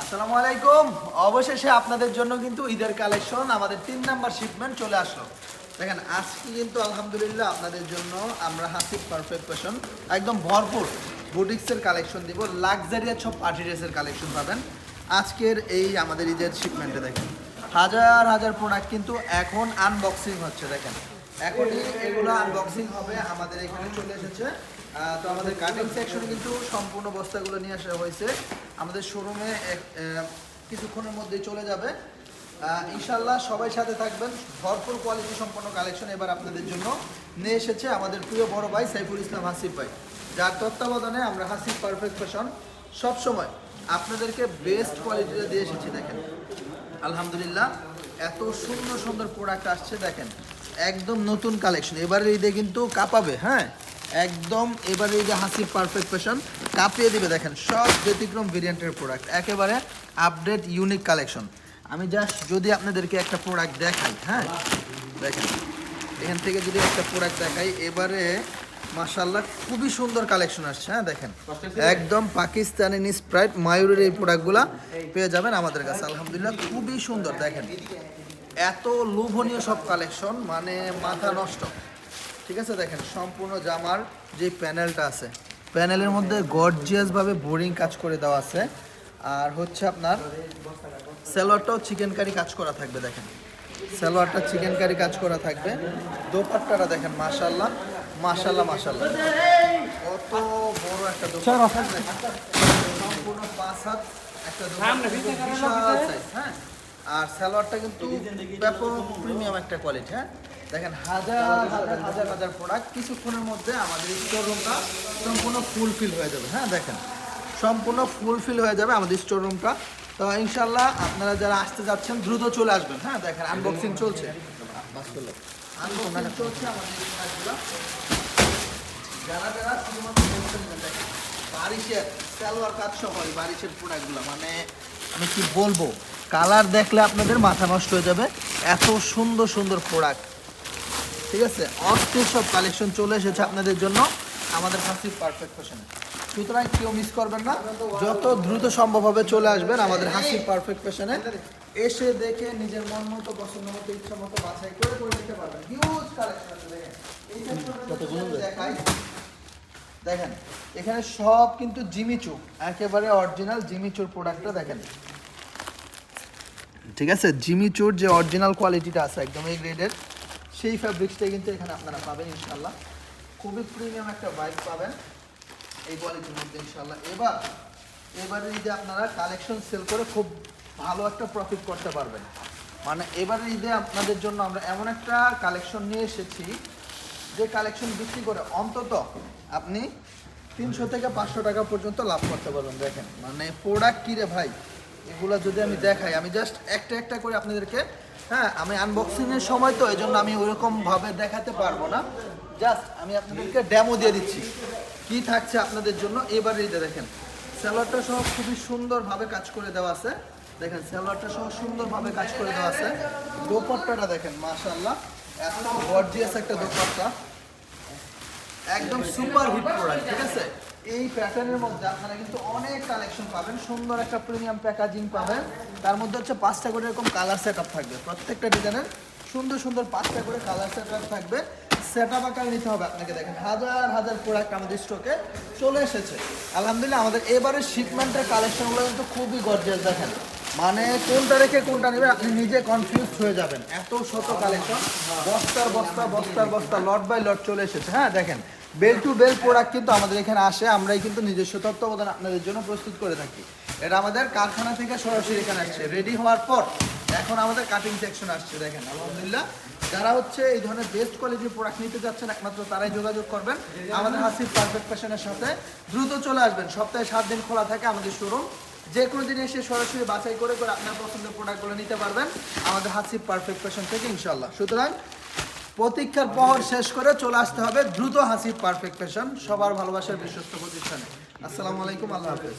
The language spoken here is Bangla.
আসসালামু আলাইকুম। অবশেষে আপনাদের জন্য কিন্তু ঈদের কালেকশন আমাদের তিন নাম্বার শিপমেন্ট চলে আসলো। দেখেন, আজকে কিন্তু আলহামদুলিল্লাহ আপনাদের জন্য আমরা হাসিব পারফেক্ট ফ্যাশন একদম ভরপুর বুটিক্সের কালেকশন দিব লাক্সারিয়াস সব পার্টি ড্রেসের কালেকশন পাবেন। আজকের এই আমাদের ঈদের শিপমেন্টে দেখেন, হাজার হাজার প্রোডাক্ট কিন্তু এখন আনবক্সিং হচ্ছে, দেখেন। এখনই এগুলো আনবক্সিং হবে, আমাদের এখানে চলে এসেছে তো আমাদের কাটিং সেকশনে কিন্তু সম্পূর্ণ বস্তাগুলো নিয়ে আসা হয়েছে। আমাদের শোরুমে কিছুক্ষণের মধ্যেই চলে যাবে। ইনশাল্লাহ সবাই সাথে থাকবেন। ভরপুর কোয়ালিটি সম্পন্ন কালেকশন এবার আপনাদের জন্য নিয়ে এসেছে আমাদের প্রিয় বড় ভাই সাইফুল ইসলাম হাসিফ ভাই। যার তত্ত্বাবধানে আমরা হাসিফ পারফেক্ট ফ্যাশন সবসময় আপনাদেরকে বেস্ট কোয়ালিটিটা দিয়ে এসেছি, দেখেন। আলহামদুলিল্লাহ, এত সুন্দর সুন্দর প্রোডাক্ট আসছে, দেখেন। একদম নতুন কালেকশন এবারের ঈদে কিন্তু কাঁপাবে হ্যাঁ? একদম এবারে এই যে হাসিব পারফেক্ট ফ্যাশন কাঁপিয়ে দিবে দেখেন, সব ব্যতিক্রম ভেরিয়েন্টের প্রোডাক্ট একেবারে আপডেট ইউনিক কালেকশন আমি জাস্ট যদি আপনাদেরকে একটা প্রোডাক্ট দেখাই হ্যাঁ? দেখেন, এখান থেকে যদি একটা প্রোডাক্ট দেখাই, এবারে মাশাল্লাহ খুবই সুন্দর কালেকশন আসছে হ্যাঁ দেখেন। একদম পাকিস্তানি স্প্রাইট মায়ুরের এই প্রোডাক্টগুলো পেয়ে যাবেন আমাদের কাছে, আলহামদুলিল্লাহ, খুবই সুন্দর, দেখেন। এত লোভনীয় সব কালেকশন মানে মাথা নষ্ট। ঠিক আছে দেখেন সম্পূর্ণ জামার যে প্যানেলটা আছে প্যানেলের মধ্যে গর্জিয়াস ভাবে বোরিং কাজ করে দেওয়া আছে। আর হচ্ছে আপনার সালোয়ারটাও চিকেন কারি কাজ করা থাকবে দেখেন। সালোয়ারটা চিকেন কারি কাজ করা থাকবে। দোপাট্টাটা দেখেন মাশাল্লাহ মাশাল্লাহ মাশাল্লাহ কত বড় একটা দোপাট্টা সম্পূর্ণ পাঁচ হাত একটা হ্যাঁ। আর সালোয়ারটা কিন্তু ব্যাপক প্রিমিয়াম একটা কোয়ালিটি হ্যাঁ। দেখেন হাজার হাজার হাজার হাজার প্রোডাক্ট কিছুক্ষণের মধ্যে আমাদের স্টোর রুমটা সম্পূর্ণ ফুলফিল হয়ে যাবে। হ্যাঁ দেখেন, সম্পূর্ণ ফুলফিল হয়ে যাবে আমাদের স্টোর রুমটা তো ইনশাল্লাহ আপনারা যারা আসতে যাচ্ছেন, দ্রুত চলে আসবেন। হ্যাঁ দেখেন আনবক্সিং চলছে। চলছে যারা যারা সালোয়ার কাজ প্রোডাক্টগুলো মানে আমি কি বলব কালার দেখলে আপনাদের মাথা নষ্ট হয়ে যাবে। এত সুন্দর সুন্দর প্রোডাক্ট ঠিক আছে? অস্থির সব কালেকশন চলে এসেছে আপনাদের জন্য। আমাদের হাসির পারফেক্ট ফ্যাশনে সুতরাং কেউ মিস করবেন না। যত দ্রুত সম্ভব হবে চলে আসবেন আমাদের হাসির পারফেক্ট ফ্যাশনে এসে দেখে নিজের মন মতো পছন্দ মতো ইচ্ছা মতো বাছাই করে করে নিতে পারবেন। হিউজ কালেকশন আছে দেখেন। দেখাই। দেখেন এখানে সব কিন্তু জিমিচু একেবারে অরিজিনাল জিমিচুর প্রোডাক্টটা দেখেন। ঠিক আছে? জিমিচুর যে অরিজিনাল কোয়ালিটিটা আছে একদম এই গ্রেডের সেই ফ্যাব্রিক্সটাই কিন্তু এখানে আপনারা পাবেন ইনশাল্লাহ খুবই প্রিমিয়াম একটা বাইক পাবেন এই কোয়ালিটির মধ্যে ইনশাল্লাহ এবার, এবারে ঈদে আপনারা কালেকশন সেল করে খুব ভালো একটা প্রফিট করতে পারবেন। মানে এবারে ঈদে আপনাদের জন্য আমরা এমন একটা কালেকশন নিয়ে এসেছি, যে কালেকশন বিক্রি করে অন্তত আপনি তিনশো থেকে পাঁচশো টাকা পর্যন্ত লাভ করতে পারবেন। দেখেন মানে প্রোডাক্ট কিরে ভাই? এগুলো যদি আমি দেখাই, আমি জাস্ট একটা একটা করে আপনাদেরকে হ্যাঁ আমি আনবক্সিংয়ের সময় তো এই জন্য আমি ওইরকমভাবে দেখাতে পারব না। জাস্ট আমি আপনাদেরকে ড্যামো দিয়ে দিচ্ছি। কি থাকছে আপনাদের জন্য? এবারে ঈদে দেখেন স্যালোয়ারটা সহ খুবই সুন্দরভাবে কাজ করে দেওয়া আছে। দেখেন স্যালোয়ারটা সহ সুন্দরভাবে কাজ করে দেওয়া আছে। দোপাট্টাটা দেখেন, মাশাআল্লাহ। এত গর্জিয়াস একটা দোপাট্টা। একদম সুপার হিট প্রোডাক্ট ঠিক আছে? এই প্যাটার্নের মধ্যে আপনারা কিন্তু অনেক কালেকশন পাবেন, সুন্দর একটা প্রিমিয়াম প্যাকেজিং পাবেন। তার মধ্যে হচ্ছে পাঁচটা করে এরকম কালার সেট থাকবে। প্রত্যেকটা ডিজাইনের সুন্দর সুন্দর পাঁচটা করে কালার সেট থাকবে। সেট আপ আকার নিতে হবে আপনাকে, দেখেন, হাজার হাজার প্রোডাক্ট আমাদের স্টকে চলে এসেছে। আলহামদুলিল্লাহ, আমাদের এবারে শিপমেন্টের কালেকশনগুলো কিন্তু খুবই গর্জিয়াস দেখেন। মানে কোনটা রেখে কোনটা নেবে আপনি নিজে কনফিউজ হয়ে যাবেন। এত শত কালেকশন বস্তার বস্তা বস্তার বস্তা লট বাই লট চলে এসেছে। হ্যাঁ দেখেন বেল টু বেল প্রোডাক্ট কিন্তু আমাদের এখানে আসে, আমরাই কিন্তু নিজস্ব তত্ত্বাবধান আপনাদের জন্য প্রস্তুত করে থাকি। এটা আমাদের কারখানা থেকে সরাসরি এখানে আসছে রেডি হওয়ার পর এখন আমাদের কাটিং সেকশন আসছে, দেখেন, আলহামদুলিল্লাহ। যারা হচ্ছে এই ধরনের বেস্ট কোয়ালিটির প্রোডাক্ট নিতে যাচ্ছেন, একমাত্র তারাই যোগাযোগ করবেন। আমাদের হাসির পারফেক্ট ফ্যাশনের সাথে দ্রুত চলে আসবেন। সপ্তাহে সাত দিন খোলা থাকে আমাদের শোরুম যে কোনো দিন এসে সরাসরি বাছাই করে করে আপনার পছন্দের প্রোডাক্টগুলো নিতে পারবেন। আমাদের হাসির পারফেক্ট ফ্যাশন থেকে ইনশাল্লাহ সুতরাং প্রতীক্ষার পহর শেষ করে চলে আসতে হবে দ্রুত হাসি পারফেক্ট ফ্যাশন সবার ভালোবাসার বিশ্বস্ত প্রতিষ্ঠানে। আসসালামু আলাইকুম, আল্লাহ হাফেজ।